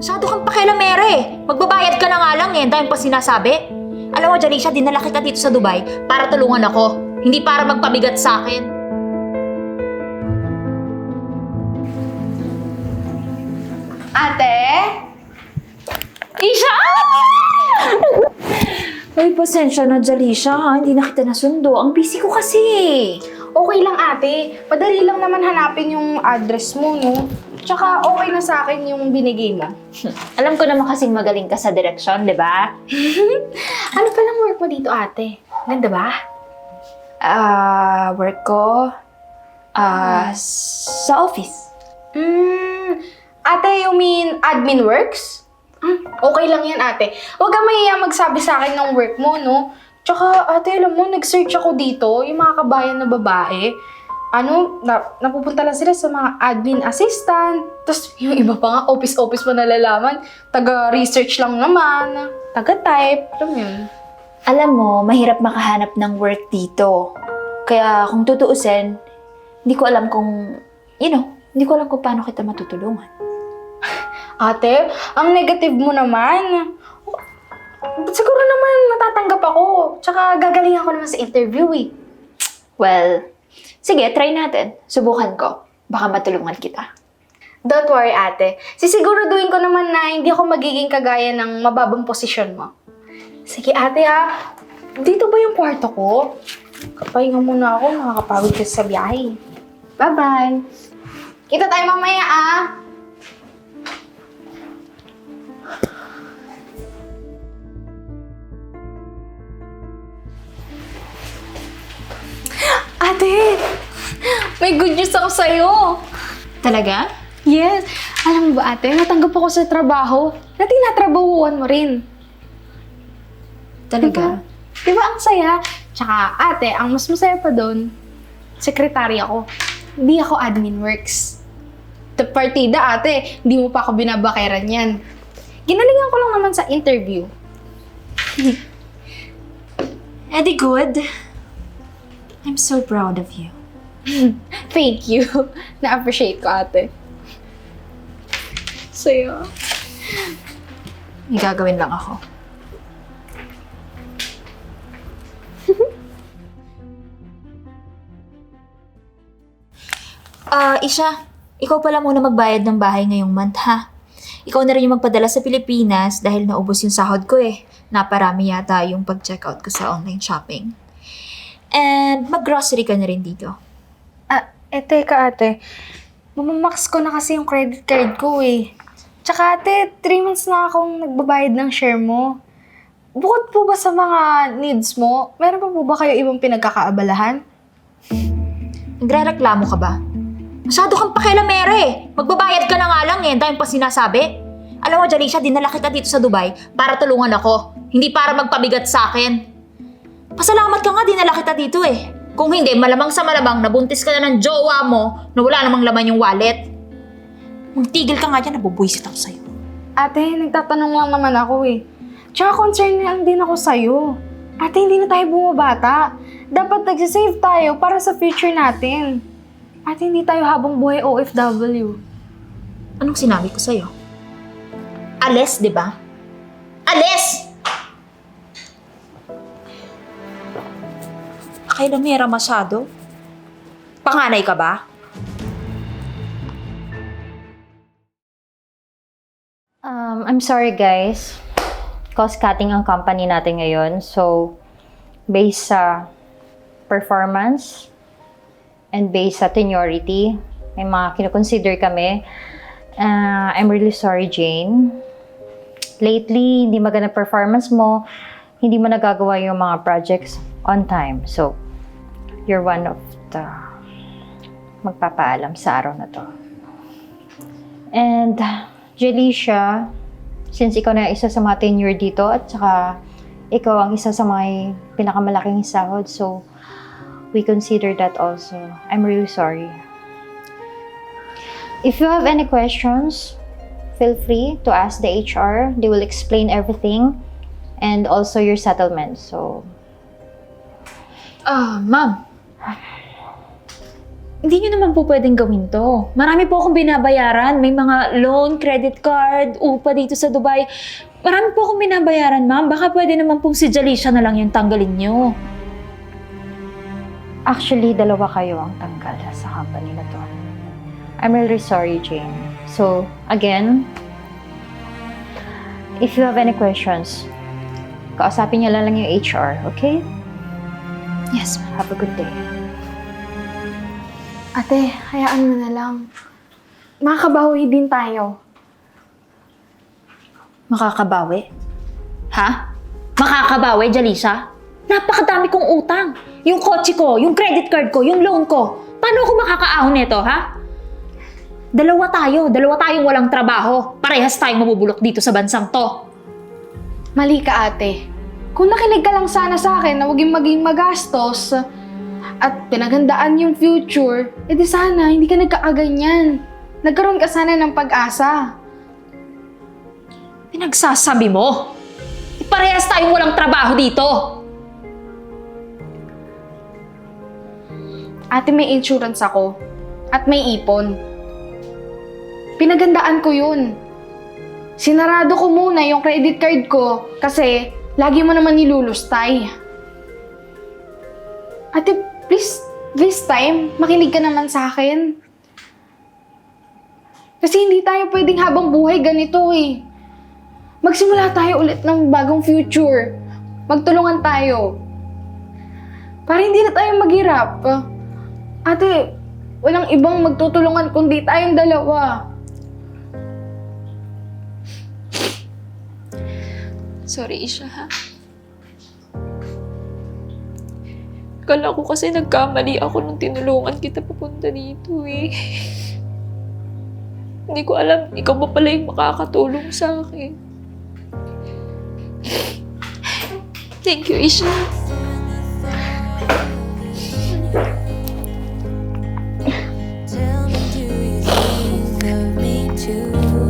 Masyado kang pakialamere eh. Magbabayad ka na nga lang eh. Ang dami pa sinasabi. Alam mo, Janisha, dinala kita dito sa Dubai para tulungan ako. Hindi para magpabigat sa akin. Ate? Isha! Ay, pasensya na, Jalisha. ha? Hindi na kita nasundo. Ang busy ko kasi. Okay lang ate. Madali lang naman hanapin yung address mo, no? Tsaka okay na sa akin yung binigay mo. Alam ko naman kasing magaling ka sa direksyon, di ba? Ano palang work mo dito, ate? Ganda ba? Ah, work ko. Ah, sa office. Hmm, ate, you mean admin works? Hmm, okay lang yan, ate. Huwag kang mahiya magsabi sa akin ng work mo, no? Tsaka, ate, alam mo, nag-search ako dito, yung mga kabayan na babae. Ano, na, napupunta lang sila sa mga admin assistant. Tapos, yung iba pa nga, office-office pa nalalaman. Taga-research lang naman. Taga-type. Alam mo yun? Alam mo, mahirap makahanap ng work dito. Kaya kung tutuusin, hindi ko alam kung, you know, hindi ko alam kung paano kita matutulungan. Ate, ang negative mo naman. Siguro naman matatanggap ako. Tsaka gagalingan ko naman sa interview eh. Well, sige, try natin. Subukan ko. Baka matulungan kita. Don't worry, ate. Sisiguraduhin ko naman na hindi ako magiging kagaya ng mababang posisyon mo. Sige, ate ha. Dito ba yung kwarto ko? Kapahinga muna ako. Nakakapagod kasi sa biyahe. Bye-bye. Kita tayo mamaya ah. May good news ako sa'yo. Talaga? Yes. Alam mo ba ate, natanggap ako sa trabaho na tinatrabahuan mo rin. Talaga? Di ba ang saya? Tsaka ate, ang mas masaya pa doon, sekretary ako. Hindi ako admin works. The partida ate, hindi mo pa ako binabakiran yan. Ginalingan ko lang naman sa interview. Eddie, good. I'm so proud of you. Thank you. Na-appreciate ko ate. Saya. May gagawin lang ako. Ah, Isha, ikaw pala muna magbayad ng bahay ngayong month, ha? Ikaw na rin yung magpadala sa Pilipinas dahil naubos yung sahod ko eh. Naparami yata yung pag-checkout ko sa online shopping. And mag-grocery ka na rin dito. Eh teka ate. Mamamax ko na kasi yung credit card ko eh. Tsaka ate, 3 months na akong nagbabayad ng share mo. Bukod po ba sa mga needs mo, meron pa po ba kayo ibang pinagkakaabalahan? Nagre-reklamo ka ba? Masyado kang pakialamere eh. Magbabayad ka na nga lang eh. Ang pa sinasabi. Alam mo, Jalisha, dinala kita dito sa Dubai para tulungan ako. Hindi para magpabigat sa akin. Pasalamat ka nga, dinala kita dito eh. Kung hindi, malamang sa malamang nabuntis ka na ng jowa mo na wala namang laman yung wallet. Magtigil ka nga dyan, nabubuisit ako sa'yo. Ate, nagtatanong lang naman ako eh. Tsaka concern lang din ako sa'yo. Ate, hindi na tayo bumabata. Dapat nagsisave tayo para sa future natin. Ate, hindi tayo habang buhay OFW. Anong sinabi ko sa'yo? Ales, di ba? Ales! Pakialamera masyado. Panganay ka ba? Um, I'm sorry guys. Cost cutting ang company natin ngayon. So, based sa performance and based sa seniority, may mga kinoconsider kami. Uh, I'm really sorry, Jane. Lately, hindi maganda performance mo. Hindi mo nagagawa yung mga projects on time. So, you're one of the magpapaalam sa araw na to. And, Jelicia, since ikaw na isa sa mga tenure dito at saka ikaw ang isa sa mga pinakamalaking sahod, so we consider that also. I'm really sorry. If you have any questions, feel free to ask the HR. They will explain everything and also your settlement. So, Ah, ma'am. Hindi nyo naman po pwedeng gawin to. Marami po akong binabayaran. May mga loan, credit card, upa dito sa Dubai. Marami po akong binabayaran, ma'am. Baka pwede naman pong si Jalisha na lang yung tanggalin nyo. Actually, dalawa kayo ang tanggal sa company na to. I'm really sorry, Jane. So, again, if you have any questions, kausapin niyo lang lang yung HR, okay? Yes, ma'am. Have a good day. Ate, hayaan mo na lang. Makakabawi din tayo. Makakabawi? Ha? Makakabawi, Jalisha? Napakadami kong utang. Yung kotse ko, yung credit card ko, yung loan ko. Paano ako makakaahon nito, ha? Dalawa tayo. Dalawa tayong walang trabaho. Parehas tayong mabubulok dito sa bansang to. Mali ka, ate. Kung nakinig ka lang sana sa akin na huwag yung maging magastos at pinaghandaan yung future, edi sana hindi ka nagkakaganyan. Nagkaroon ka sana ng pag-asa. Pinagsasabi mo. Eh, Parehas tayong walang trabaho dito. Ate, may insurance ako. At may ipon. Pinagandaan ko yun. Sinarado ko muna yung credit card ko kasi lagi mo naman nilulustay. Ate, please, this time, makinig ka naman sa akin. Kasi hindi tayo pwedeng habang buhay ganito eh. Magsimula tayo ulit ng bagong future. Magtulungan tayo. Para hindi na tayo maghirap. Ate, walang ibang magtutulungan kundi tayong dalawa. Sorry, Isha, ha? Kala ko kasi nagkamali ako nung tinulungan kita papunta dito, eh. Hindi ko alam, ikaw ba pala yung makakatulong sa akin? Thank you, Isha. Tell me, do you love me too?